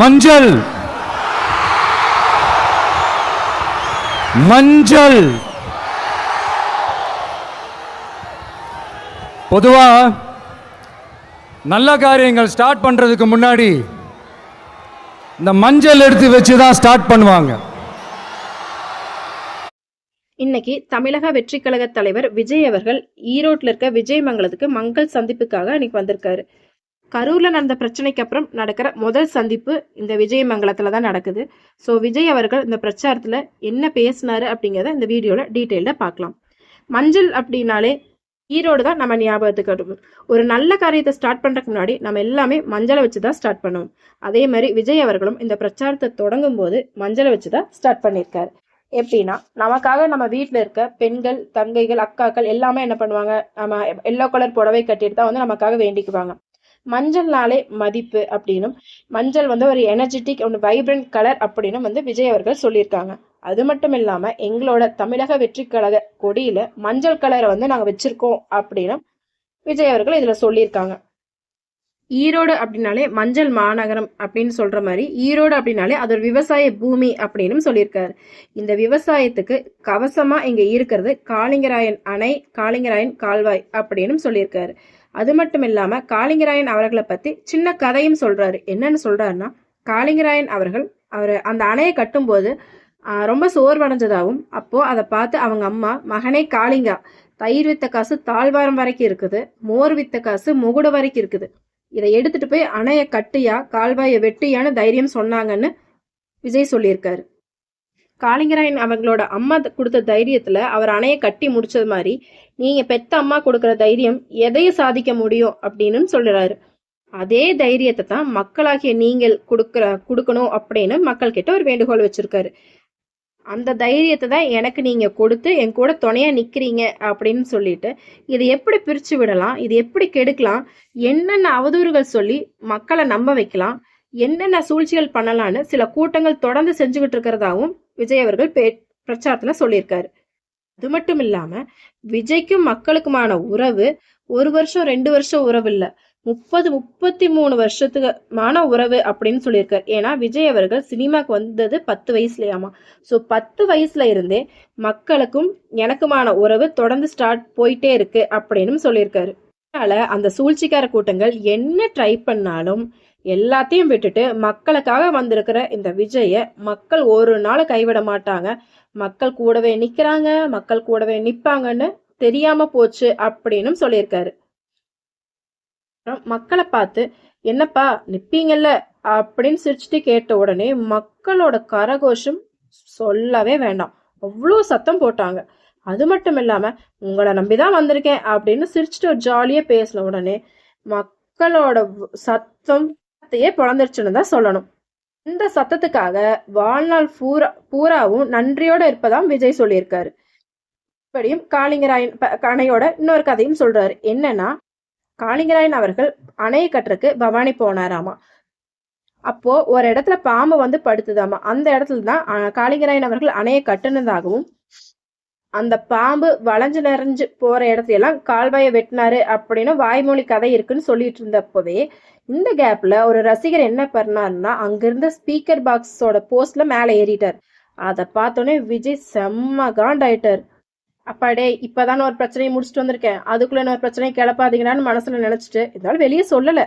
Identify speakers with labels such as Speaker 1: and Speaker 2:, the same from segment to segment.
Speaker 1: மஞ்சள். மஞ்சள். பொதுவா நல்ல காரியங்கள் ஸ்டார்ட் பண்றதுக்கு முன்னாடி இந்த மஞ்சள் எடுத்து வச்சு தான் ஸ்டார்ட் பண்ணுவாங்க.
Speaker 2: இன்னைக்கு தமிழக வெற்றி கழக தலைவர் விஜய் அவர்கள் ஈரோட்டில் இருக்க விஜய் மங்கலத்துக்கு மங்கள் சந்திப்புக்காக இன்னைக்கு வந்திருக்காரு. கரூரில் நடந்த பிரச்சனைக்கு அப்புறம் நடக்கிற முதல் சந்திப்பு இந்த விஜயமங்கலத்தில் தான் நடக்குது. ஸோ விஜய் அவர்கள் இந்த பிரச்சாரத்தில் என்ன பேசினாரு அப்படிங்கிறத இந்த வீடியோவில் டீட்டெயில்டா பார்க்கலாம். மஞ்சள் அப்படின்னாலே ஈரோடு தான் நம்ம ஞாபகத்துக்கு வரும். ஒரு நல்ல காரியத்தை ஸ்டார்ட் பண்ணுறதுக்கு முன்னாடி நம்ம எல்லாமே மஞ்சளை வச்சு தான் ஸ்டார்ட் பண்ணுவோம். அதே மாதிரி விஜய் அவர்களும் இந்த பிரச்சாரத்தை தொடங்கும் போது மஞ்சளை வச்சு தான் ஸ்டார்ட் பண்ணியிருக்காரு. எப்படின்னா நமக்காக நம்ம வீட்டில் இருக்க பெண்கள் தங்கைகள் அக்காக்கள் எல்லாமே என்ன பண்ணுவாங்க? நம்ம எல்லோ கலர் புடவை கட்டிட்டு தான் வந்து நமக்காக வேண்டிக்குவாங்க. மஞ்சள்னாலே மதிப்பு அப்படின்னும். மஞ்சள் வந்து ஒரு எனர்ஜெட்டிக் ஒன்று வைப்ரண்ட் கலர் அப்படின்னும் வந்து விஜய் அவர்கள் சொல்லியிருக்காங்க. அது மட்டும் இல்லாமல் எங்களோட தமிழக வெற்றி கழக கொடியில மஞ்சள் கலரை வந்து நாங்கள் வச்சிருக்கோம் அப்படின்னு விஜய் அவர்கள் இதில் சொல்லியிருக்காங்க. ஈரோடு அப்படின்னாலே மஞ்சள் மாநகரம் அப்படின்னு சொல்ற மாதிரி ஈரோடு அப்படின்னாலே அது ஒரு விவசாய பூமி அப்படின்னு சொல்லியிருக்காரு. இந்த விவசாயத்துக்கு கவசமா இங்க இருக்கிறது காளிங்கராயன் அணை காளிங்கராயன் கால்வாய் அப்படின்னு சொல்லியிருக்காரு. அது மட்டும் இல்லாம காளிங்கராயன் அவர்களை பத்தி சின்ன கதையும் சொல்றாரு. என்னன்னு சொல்றாருன்னா காளிங்கராயன் அவர்கள் அவர் அந்த அணையை கட்டும்போது ரொம்ப சோர்வடைஞ்சதாகவும் அப்போ அதை பார்த்து அவங்க அம்மா மகனே காளிங்கா தயிர் வித்த காசு தாழ்வாரம் வரைக்கும் இருக்குது மோர் வித்த காசு முகுடு வரைக்கும் இருக்குது. இதை எடுத்துட்டு போய் அணைய கட்டியா கால்வாயை வெட்டியான்னு தைரியம் சொன்னாங்கன்னு விஜய் சொல்லியிருக்காரு. காளிங்கராயன் அவங்களோட அம்மா கொடுத்த தைரியத்தில் அவர் அணையை கட்டி முடிச்சது மாதிரி நீங்கள் பெத்த அம்மா கொடுக்குற தைரியம் எதையும் சாதிக்க முடியும்? அப்படின்னு சொல்கிறாரு அதே தைரியத்தை தான் மக்களாகிய நீங்கள் கொடுக்குற கொடுக்கணும் அப்படின்னு மக்கள் கிட்ட ஒரு வேண்டுகோள் வச்சிருக்காரு. அந்த தைரியத்தை தான் எனக்கு நீங்க கொடுத்து என் கூட துணையா நிக்கிறீங்க அப்படின்னு சொல்லிட்டு இதை எப்படி பிரிச்சு விடலாம்? இது எப்படி கெடுக்கலாம்? என்னென்ன அவதூறுகள் சொல்லி மக்களை நம்ப வைக்கலாம்? என்னென்ன சூழ்ச்சிகள் பண்ணலான்னு சில கூட்டங்கள் தொடர்ந்து செஞ்சுக்கிட்டு இருக்கிறதாவும் விஜய் அவர்கள் பே பிரச்சாரத்துல சொல்லியிருக்காரு. அது மட்டும் இல்லாம விஜய்க்கும் மக்களுக்குமான உறவு ஒரு வருஷம் ரெண்டு வருஷம் உறவு இல்லை. முப்பது முப்பத்தி மூணு வருஷத்துக்குமான உறவு அப்படின்னு சொல்லியிருக்காரு. ஏன்னா விஜய் அவர்கள் சினிமாக்கு வந்தது பத்து வயசுலயாமா. ஸோ பத்து வயசுல இருந்தே மக்களுக்கும் எனக்குமான உறவு தொடர்ந்து ஸ்டார்ட் போயிட்டே இருக்கு அப்படின்னு சொல்லியிருக்காரு. அதனால அந்த சூழ்ச்சிக்கார கூட்டங்கள் என்ன ட்ரை பண்ணாலும் எல்லாத்தையும் விட்டுட்டு மக்களுக்காக வந்திருக்கிற இந்த விஜயை மக்கள் ஒரு நாள் கைவிட மாட்டாங்க. மக்கள் கூடவே நிற்கிறாங்க மக்கள் கூடவே நிற்பாங்கன்னு தெரியாம போச்சு அப்படின்னு சொல்லியிருக்காரு. அப்புறம் மக்களை பார்த்து என்னப்பா நிப்பீங்கல்ல? அப்படின்னு சிரிச்சுட்டு கேட்ட உடனே மக்களோட கரகோஷம் சொல்லவே வேண்டாம். அவ்வளோ சத்தம் போட்டாங்க. அது மட்டும் இல்லாம உங்களை நம்பிதான் வந்திருக்கேன் அப்படின்னு சிரிச்சுட்டு ஒரு ஜாலியா பேசின உடனே மக்களோட சத்தம் சத்தத்தையே பிளந்துருச்சுன்னு தான் சொல்லணும். இந்த சத்தத்துக்காக வாழ்நாள் பூரா பூராவும் நன்றியோட இருப்பதாம் விஜய் சொல்லியிருக்காரு. இப்படியும் காளிங்கராயன் கணையோட அணையோட இன்னொரு கதையும் சொல்றாரு. என்னன்னா காளிங்கராயன் அவர்கள் அணையை கட்டுறதுக்கு பவானி போனாராமா? அப்போ ஒரு இடத்துல பாம்பு வந்து படுத்துதாமா? அந்த இடத்துல தான் காளிங்கராயன் அவர்கள் அணையை கட்டுனதாகவும் அந்த பாம்பு வளைஞ்சு நிறைஞ்சு போற இடத்துல எல்லாம் கால்வாயை வெட்டினாரு அப்படின்னு வாய்மொழி கதை இருக்குன்னு சொல்லிட்டு இருந்தப்பவே இந்த கேப்ல ஒரு ரசிகர் என்ன பண்ணாருன்னா அங்கிருந்த ஸ்பீக்கர் பாக்ஸோட போஸ்ட்ல மேலே ஏறிட்டார். அதை பார்த்தோன்னே விஜய் செம்ம காண்டாயிட்டார். அப்பாடே இப்பதானே ஒரு பிரச்சனையை முடிச்சுட்டு வந்திருக்கேன். அதுக்குள்ள இன்னொரு பிரச்சனையை கிளப்பாதீங்கடான்னு மனசுல நினைச்சிட்டு இருந்தாலும் வெளியே சொல்லல.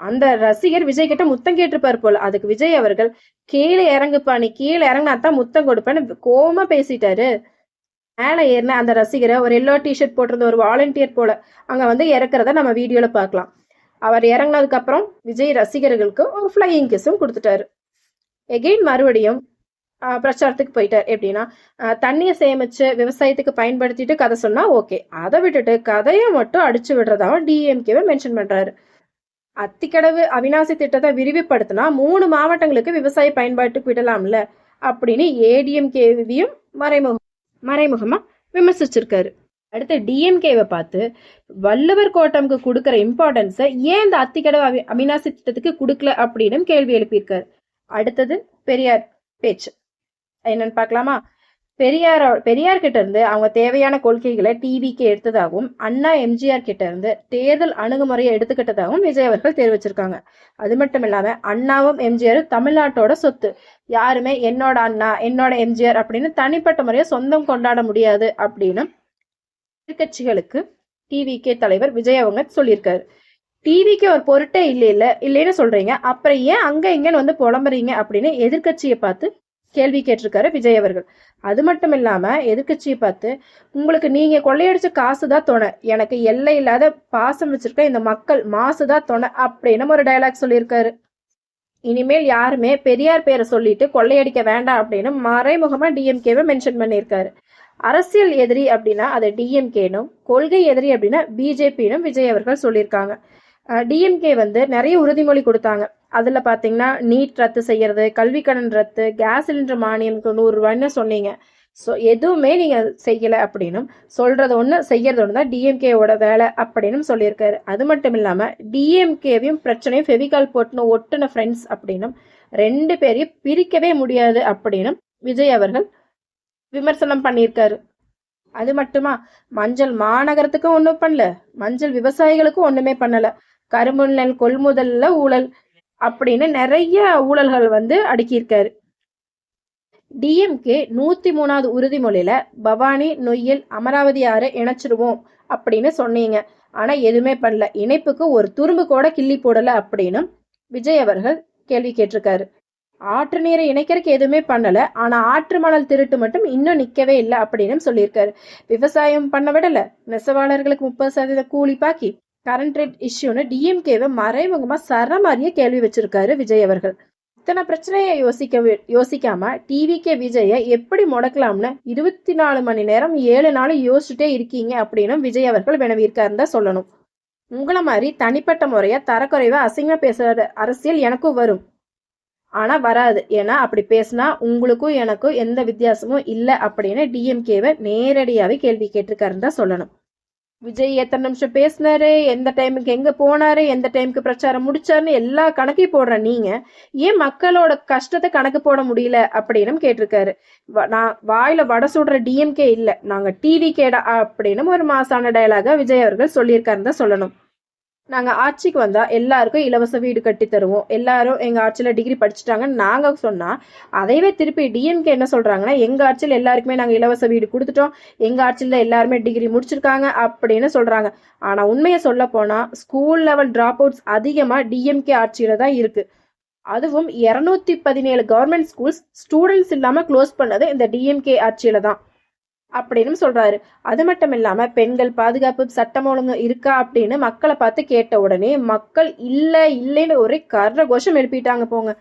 Speaker 2: அந்த ரசிகர் விஜய் கிட்ட முத்தம் கேட்டிருப்பார் போல. அதுக்கு விஜய் அவர்கள் கீழே இறங்குப்பா நீ கீழே இறங்கினா தான் முத்தம் கொடுப்பேன்னு கோமா பேசிட்டாரு. மேலே ஏறின அந்த ரசிகரை ஒரு எல்லோ டிஷர்ட் போட்டிருந்த ஒரு வாலண்டியர் போல அங்கே வந்து இறக்குறத நம்ம வீடியோவில் பார்க்கலாம். அவர் இறங்கினதுக்கப்புறம் விஜய் ரசிகர்களுக்கு ஒரு ஃப்ளையிங் கிஸும் கொடுத்துட்டாரு. எகெயின் மறுபடியும் பிரச்சாரத்துக்கு போயிட்டார். எப்படின்னா தண்ணியை சேமிச்சு விவசாயத்துக்கு பயன்படுத்திட்டு கதை சொன்னா ஓகே அதை விட்டுட்டு கதையை மட்டும் அடிச்சு விடுறதாவும் டிஎம்கேவை மென்ஷன் பண்றாரு. அத்திக்கடவு அவிநாசி திட்டத்தை விரிவுபடுத்தினா மூணு மாவட்டங்களுக்கு விவசாய பயன்பாட்டுக்கு விடலாம்ல அப்படின்னு ஏடிஎம்கேவியும் மறைமுகம் மறைமுகமாக விமர்சிச்சிருக்காரு. அடுத்து டிஎம்கேவை பார்த்து வள்ளுவர் கோட்டம்க்கு கொடுக்குற இம்பார்ட்டன்ஸை ஏன் இந்த அத்திக்கடவு அவி அவினாசி திட்டத்துக்கு கொடுக்கல? அப்படின்னு கேள்வி எழுப்பியிருக்காரு. அடுத்தது பெரியார் பேச்சு. என்னன்னு பார்க்கலாமா? பெரியார் பெரியார் கிட்ட இருந்து அவங்க தேவையான கொள்கைகளை டிவிக்கு எடுத்ததாகவும் அண்ணா எம்ஜிஆர் கிட்ட இருந்து தேர்தல் அணுகுமுறையை எடுத்துக்கிட்டதாகவும் விஜய் அவர்கள் தெரிவிச்சிருக்காங்க. அது மட்டும் இல்லாம அண்ணாவும் எம்ஜிஆரும் தமிழ்நாட்டோட சொத்து. யாருமே என்னோட அண்ணா என்னோட எம்ஜிஆர் அப்படின்னு தனிப்பட்ட முறையை சொந்தம் கொண்டாட முடியாது அப்படின்னு எதிர்க்கட்சிகளுக்கு டிவிகே தலைவர் விஜய் அவங்க சொல்லியிருக்காரு. டிவிக்கு ஒரு பொருட்டே இல்லை இல்லை இல்லைன்னு சொல்றீங்க. அப்புறம் ஏன் அங்க இங்கன்னு வந்து புலம்புறீங்க அப்படின்னு எதிர்க்கட்சியை பார்த்து கேள்வி கேட்டிருக்காரு விஜய் அவர்கள். அது மட்டும் இல்லாம எதிர்கட்சியை பார்த்து உங்களுக்கு நீங்க கொள்ளையடிச்ச காசு தான் துணை. எனக்கு எல்லை இல்லாத பாசம் வச்சிருக்க இந்த மக்கள் மாசுதான் துணை அப்படின்னு ஒரு டயலாக் சொல்லியிருக்காரு. இனிமேல் யாருமே பெரியார் பேரை சொல்லிட்டு கொள்ளையடிக்க வேண்டாம் அப்படின்னு மறைமுகமா டிஎம்கேவை மென்ஷன் பண்ணியிருக்காரு. அரசியல் எதிரி அப்படின்னா அது டிஎம்கேனும் கொள்கை எதிரி அப்படின்னா பிஜேபினும் விஜய் அவர்கள் சொல்லியிருக்காங்க. டிஎம்கே வந்து நிறைய உறுதிமொழி கொடுத்தாங்க. அதில் பார்த்தீங்கன்னா நீட் ரத்து செய்கிறது கல்வி கடன் ரத்து கேஸ் சிலிண்டர் மானியம்க்கு நூறுரூவான்னு சொன்னீங்க. ஸோ எதுவுமே நீங்கள் செய்யலை அப்படின்னும் சொல்கிறது ஒன்று செய்கிறது ஒன்று தான் டிஎம்கேவோட வேலை அப்படின்னும் சொல்லியிருக்காரு. அது மட்டும் இல்லாமல் டிஎம்கேவையும் பிரச்சனையும் ஃபெவிகால் போட்டுன்னு ஒட்டுன ஃப்ரெண்ட்ஸ் அப்படின்னும் ரெண்டு பேரையும் பிரிக்கவே முடியாது அப்படின்னும் விஜய் அவர்கள் விமர்சனம் பண்ணியிருக்காரு. அது மட்டுமா? மஞ்சள் மாநகரத்துக்கும் ஒன்றும் பண்ணல மஞ்சள் விவசாயிகளுக்கும் ஒன்றுமே பண்ணலை. கரும்பு நெல் கொள்முதலில் ஊழல் அப்படின்னு நிறைய ஊழல்கள் வந்து அடுக்கியிருக்காரு. டிஎம்கே நூத்தி மூணாவது உறுதிமொழியில பவானி நொய்யல் அமராவதி ஆறு இணைச்சிருவோம் அப்படின்னு சொன்னீங்க. ஆனா எதுவுமே பண்ணல. இணைப்புக்கு ஒரு துரும்பு கூட கிள்ளி போடல அப்படின்னு விஜய் அவர்கள் கேள்வி கேட்டிருக்காரு. ஆற்று நீரை இணைக்கிறதுக்கு எதுவுமே பண்ணல. ஆனா ஆற்று மணல் திருட்டு மட்டும் இன்னும் நிக்கவே இல்லை அப்படின்னு சொல்லியிருக்காரு. விவசாயம் பண்ண விடல. நெசவாளர்களுக்கு முப்பது சதவீத கூலி பாக்கி கரண்ட் ரேட் இஷ்யூன்னு டிஎம்கேவை மறைமுகமாக சரமாரியே கேள்வி வச்சிருக்காரு விஜய் அவர்கள். இத்தனை பிரச்சனையை யோசிக்க யோசிக்காம டிவிகே விஜயை எப்படி முடக்கலாம்னு இருபத்தி நாலு மணி நேரம் ஏழு நாள் யோசிச்சுட்டே இருக்கீங்க அப்படின்னு விஜய் அவர்கள் வினவியிருக்காருன்னு தான் சொல்லணும். உங்களை மாதிரி தனிப்பட்ட முறையா தரக்குறைவா அசிங்கமா பேசுற அரசியல் எனக்கும் வரும். ஆனா வராது. ஏன்னா அப்படி பேசினா உங்களுக்கும் எனக்கும் எந்த வித்தியாசமும் இல்லை அப்படின்னு டிஎம்கேவை நேரடியாவே கேள்வி கேட்டிருக்காருன்னு தான் சொல்லணும். விஜய் எத்தனை நிமிஷம் பேசினாரு எந்த டைமுக்கு எங்க போனாரு எந்த டைமுக்கு பிரச்சாரம் முடிச்சாருன்னு எல்லா கணக்கையும் போடுற நீங்க ஏன் மக்களோட கஷ்டத்தை கணக்கு போட முடியல அப்படின்னு கேட்டிருக்காரு. வ- நான் வாயில வடை சுடுற டிஎம்கே இல்ல நாங்க டிவி கேடா அப்படின்னு ஒரு மாசான டயலாக விஜய் அவர்கள் சொல்லியிருக்காருன்னு தான் சொல்லணும். நாங்க ஆட்சிக்கு வந்தா எல்லாருக்கும் இலவச வீடு கட்டி தருவோம். எல்லாரும் எங்க ஆட்சியில டிகிரி படிச்சுட்டாங்கன்னு நாங்க சொன்னா அதையவே திருப்பி டிஎம்கே என்ன சொல்றாங்கன்னா எங்க ஆட்சியில் எல்லாருக்குமே நாங்க இலவச வீடு கொடுத்துட்டோம். எங்க ஆட்சியில எல்லாருமே டிகிரி முடிச்சிருக்காங்க அப்படின்னு சொல்றாங்க. ஆனா உண்மையை சொல்ல போனா ஸ்கூல் லெவல் டிராப் அவுட்ஸ் அதிகமா டிஎம்கே ஆட்சியில தான் இருக்கு. அதுவும் இருநூத்தி பதினேழு கவர்மெண்ட் ஸ்கூல்ஸ் ஸ்டூடெண்ட்ஸ் இல்லாம க்ளோஸ் பண்ணது இந்த டிஎம்கே ஆட்சியில தான். அப்படின்னு சொல்றாரு. அது மட்டும் இல்லாம பெண்கள் பாதுகாப்பு சட்டம் ஒழுங்கு இருக்கா அப்படின்னு மக்களை பார்த்து கேட்ட உடனே மக்கள் இல்ல இல்லைன்னு ஒரே கர்ற கோஷம் எழுப்பிட்டாங்க போங்க.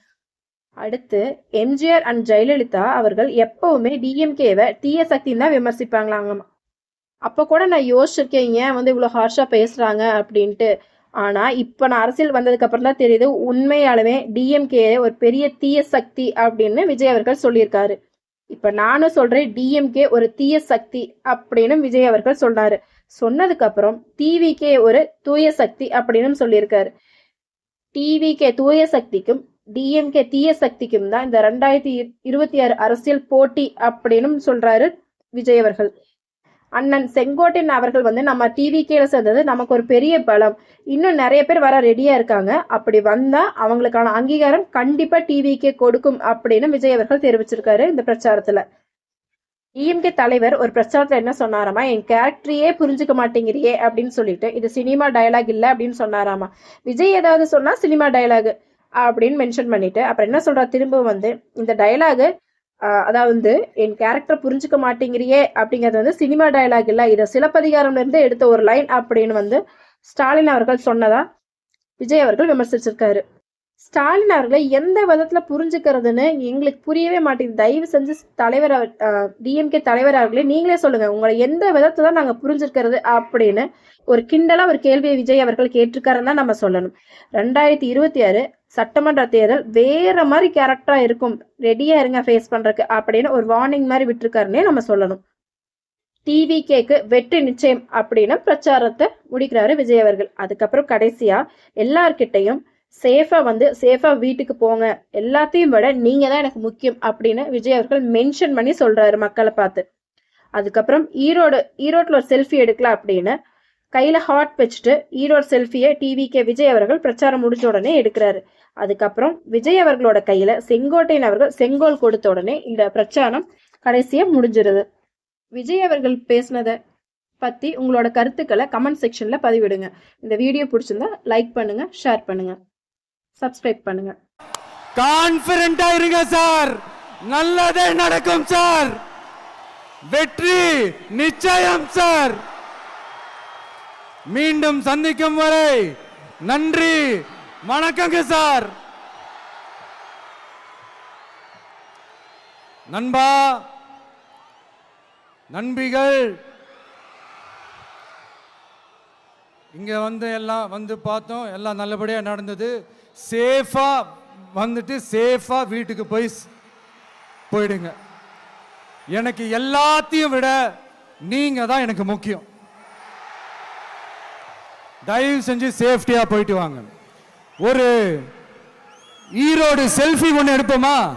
Speaker 2: அடுத்து எம்ஜிஆர் அண்ட் ஜெயலலிதா அவர்கள் எப்பவுமே டிஎம்கேவை தீய சக்தின்னு தான் விமர்சிப்பாங்களாங்கம்மா. அப்போ கூட நான் யோசிச்சிருக்கேன் ஏன் வந்து இவ்வளோ ஹார்ஷாக பேசுகிறாங்க அப்படின்ட்டு. ஆனால் இப்போ நான் அரசியல் வந்ததுக்கு அப்புறம் தான் தெரியுது உண்மையாலுமே டிஎம்கே ஒரு பெரிய தீய சக்தி அப்படின்னு விஜய் அவர்கள் சொல்லியிருக்காரு. இப்ப நானும் சொல்றேன் டிஎம்கே ஒரு தீய சக்தி அப்படின்னு விஜய் அவர்கள் சொன்னாரு சொன்னதுக்கு அப்புறம் டிவிகே ஒரு தூய சக்தி அப்படின்னு சொல்லியிருக்காரு. டிவிகே தூய சக்திக்கும் டிஎம்கே தீய சக்திக்கும் தான் இந்த ரெண்டாயிரத்தி இருபத்தி ஆறு அரசியல் போட்டி அப்படின்னு சொல்றாரு விஜய் அவர்கள். அண்ணன் செங்கோட்டையன் அவர்கள் வந்து நம்ம டிவி கீழே சேர்ந்தது நமக்கு ஒரு பெரிய பலம். இன்னும் நிறைய பேர் வர ரெடியா இருக்காங்க. அப்படி வந்தா அவங்களுக்கான அங்கீகாரம் கண்டிப்பா டிவிகே கொடுக்கும் அப்படின்னு விஜய் அவர்கள் தெரிவிச்சிருக்காரு இந்த பிரச்சாரத்துல. டிஎம்கே தலைவர் ஒரு பிரச்சாரத்துல என்ன சொன்னாராமா? என் கேரக்டரையே புரிஞ்சுக்க மாட்டேங்கிறியே அப்படின்னு சொல்லிட்டு. இது சினிமா டயலாக் இல்ல அப்படின்னு சொன்னாராமா? விஜய் ஏதாவது சொன்னா சினிமா டயலாக் அப்படின்னு மென்ஷன் பண்ணிட்டு. அப்புறம் என்ன சொல்றா? திரும்ப வந்து இந்த டயலாகு அதாவது என் கேரக்டர் புரிஞ்சுக்க மாட்டேங்கிறியே அப்படிங்கிறது வந்து சினிமா டயலாக் இல்லை. இதை சிலப்பதிகாரம்லேருந்து எடுத்த ஒரு லைன் அப்படின்னு வந்து ஸ்டாலின் அவர்கள் சொன்னதா விஜய் அவர்கள் விமர்சிச்சிருக்காரு. ஸ்டாலின் அவர்களை எந்த விதத்தில் புரிஞ்சுக்கிறதுன்னு எங்களுக்கு புரியவே மாட்டேங்குது. தயவு செஞ்சு தலைவர் டிஎம்கே தலைவர் அவர்களே நீங்களே சொல்லுங்க. உங்களை எந்த விதத்தை தான் நாங்கள் புரிஞ்சிருக்கிறது அப்படின்னு ஒரு கிண்டலாக ஒரு கேள்வியை விஜய் அவர்கள் கேட்டிருக்காருன்னு தான் நம்ம சொல்லணும். ரெண்டாயிரத்தி இருபத்தி ஆறு சட்டமன்ற தேர்தல் வேற மாதிரி கேரக்டரா இருக்கும். ரெடியா இருங்க ஃபேஸ் பண்றதுக்கு அப்படின்னு ஒரு வார்னிங் மாதிரி விட்டுருக்காருன்னே நம்ம சொல்லணும். டிவி கேக்கு வெற்றி நிச்சயம் அப்படின்னு பிரச்சாரத்தை முடிக்கிறாரு விஜய் அவர்கள். அதுக்கப்புறம் கடைசியா எல்லார்கிட்டையும் சேஃபாக வந்து சேஃபாக வீட்டுக்கு போங்க. எல்லாத்தையும் விட நீங்கள் தான் எனக்கு முக்கியம் அப்படின்னு விஜய் அவர்கள் மென்ஷன் பண்ணி சொல்கிறாரு மக்களை பார்த்து. அதுக்கப்புறம் ஈரோடு ஈரோட்டில் ஒரு செல்ஃபி எடுக்கலாம் அப்படின்னு கையில் ஹாட் வச்சுட்டு ஈரோடு செல்ஃபியை டிவிகே விஜய் அவர்கள் பிரச்சாரம் முடிஞ்ச உடனே எடுக்கிறாரு. அதுக்கப்புறம் விஜய் அவர்களோட கையில் செங்கோட்டையன் அவர்கள் செங்கோல் கொடுத்த உடனே இந்த பிரச்சாரம் கடைசியாக முடிஞ்சிருது. விஜய் அவர்கள் பேசினதை பற்றி உங்களோட கருத்துக்களை கமெண்ட் செக்ஷனில் பதிவிடுங்க. இந்த வீடியோ பிடிச்சிருந்தா லைக் பண்ணுங்கள் ஷேர் பண்ணுங்கள் சப்ஸ்கிரைப் பண்ணுங்கள்
Speaker 1: கான்பிடண்டா இருங்க சார் நல்லதே நடக்கும் சார் வெற்றி நிச்சயம் சார் மீண்டும் சந்திக்கும் வரை நன்றி வணக்கங்க சார் நண்பா நண்பிகள் இங்கே வந்து எல்லாம் வந்து பார்த்தோம் எல்லாம் நல்லபடியாக நடந்தது. சேஃபாக வந்துட்டு சேஃபாக வீட்டுக்கு போய் போயிடுங்க. எனக்கு எல்லாத்தையும் விட நீங்கள் தான் எனக்கு முக்கியம். தயவு செஞ்சு சேஃப்டியாக போயிட்டு வாங்க. ஒரு ஈரோடு செல்ஃபி ஒன்று எடுப்போமா?